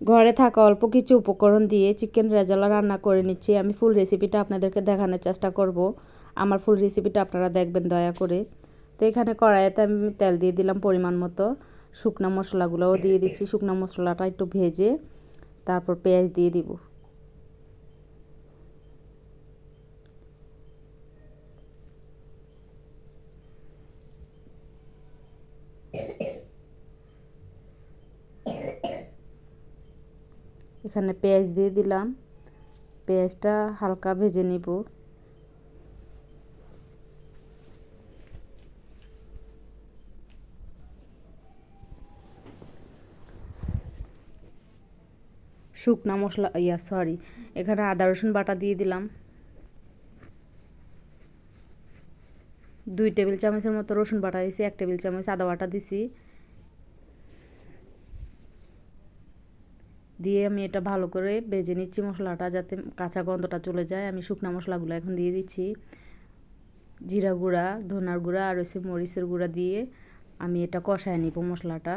ঘরে থাকা অল্প কিছু উপকরণ দিয়ে চিকেন রেজালা রান্না করে নিচ্ছি। আমি ফুল রেসিপিটা আপনাদেরকে দেখানোর চেষ্টা করব। আমার ফুল রেসিপিটা আপনারা দেখবেন, দয়া করে। তো এখানে কড়াইতে আমি তেল দিয়ে দিলাম পরিমাণ মতো। শুকনো মশলাগুলোও দিয়ে দিচ্ছি। শুকনো মশলাটা একটু ভেজে তারপর পেঁয়াজ দিয়ে দিব। এখানে পেঁয়াজ দিয়ে দিলাম। পেঁয়াজটা হালকা ভেজে নিব। শুকনা মশলা, ইয়া, সরি, এখানে আদা, রসুন বাটা দিয়ে দিলাম। দুই টেবিল চামচের মতো রসুন বাটা দিছি, এক টেবিল চামচ আদা বাটা দিছি। দিয়ে আমি এটা ভালো করে ভেজে নিচ্ছি মশলাটা যাতে কাঁচা গন্ধটা চলে যায়। আমি শুকনা মশলাগুলো এখন দিয়ে দিচ্ছি। জিরা গুঁড়া, ধনার গুঁড়া আর হচ্ছে মরিচের গুঁড়া দিয়ে আমি এটা কষায় নিব মশলাটা।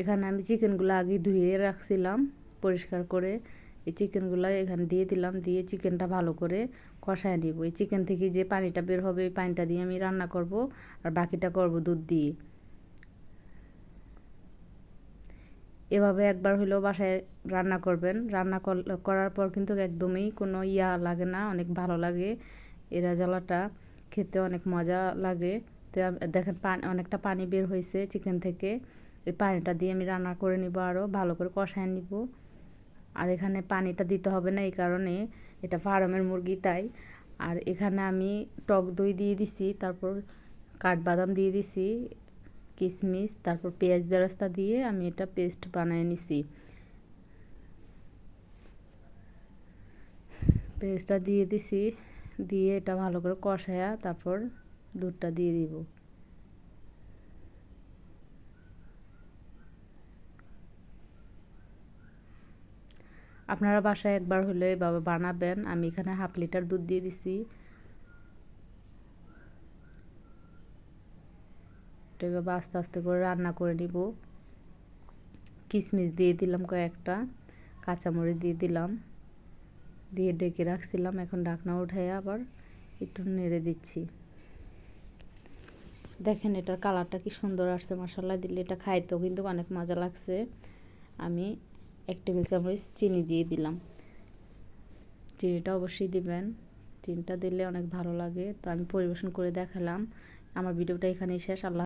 এখানে আমি চিকেনগুলো আগে ধুয়ে রাখছিলাম পরিষ্কার করে। এই চিকেনগুলো এখানে দিয়ে দিলাম, দিয়ে চিকেনটা ভালো করে কষায় নিব। এই চিকেন থেকে যে পানিটা বের হবে এই পানিটা দিয়ে আমি রান্না করব আর বাকিটা করব দুধ দিয়ে। এভাবে একবার হলেও বাসায় রান্না করবেন। রান্না করার পর কিন্তু একদমই কোনো ইয়া লাগে না, অনেক ভালো লাগে। এরা জ্বালাটা খেতে অনেক মজা লাগে। তো দেখেন পানি অনেকটা পানি বের হয়েছে চিকেন থেকে। এই পানিটা দিয়ে আমি রান্না করে নিব আরও ভালো করে কষায় নিব। আর এখানে পানিটা দিতে হবে না, এই কারণে এটা ফার্মের মুরগি তাই। আর এখানে আমি টক দই দিয়ে দিছি, তারপর কাঠবাদাম দিয়ে দিছি কিশমিশ তারপর পেঁয়াজ বেরাস্তা দিয়ে আমি এটা পেস্ট বানিয়ে নিছি। পেস্টটা দিয়ে দিছি, দিয়ে এটা ভালো করে কষায়া তারপর দুধটা দিয়ে দিব। আপনারা বাসায় একবার হলে বাবা বানাবেন। আমি এখানে হাফ লিটার দুধ দিয়ে দিছি। এভাবে আস্তে আস্তে করে রান্না করে নিব। কিশমিশ দিয়ে দিলাম কয়েকটা। কাঁচামরিচ দিয়ে দিলাম। দিয়ে ডেকে রাখছিলাম। এখন ঢাকনা উঠাই আবার একটু নেড়ে দিচ্ছি। দেখেন এটার কালারটা কি সুন্দর আসছে মশলা দিলে এটা খাইতেও কিন্তু অনেক মজা লাগছে। আমি এক টেবিল চামচ চিনি দিয়ে দিলাম। চিনিটা অবশ্যই দিবেন। চিনিটা দিলে অনেক ভালো লাগে। তো আমি পরিবেশন করে দেখালাম। আমার ভিডিওটা এখানেই শেষ। আল্লাহ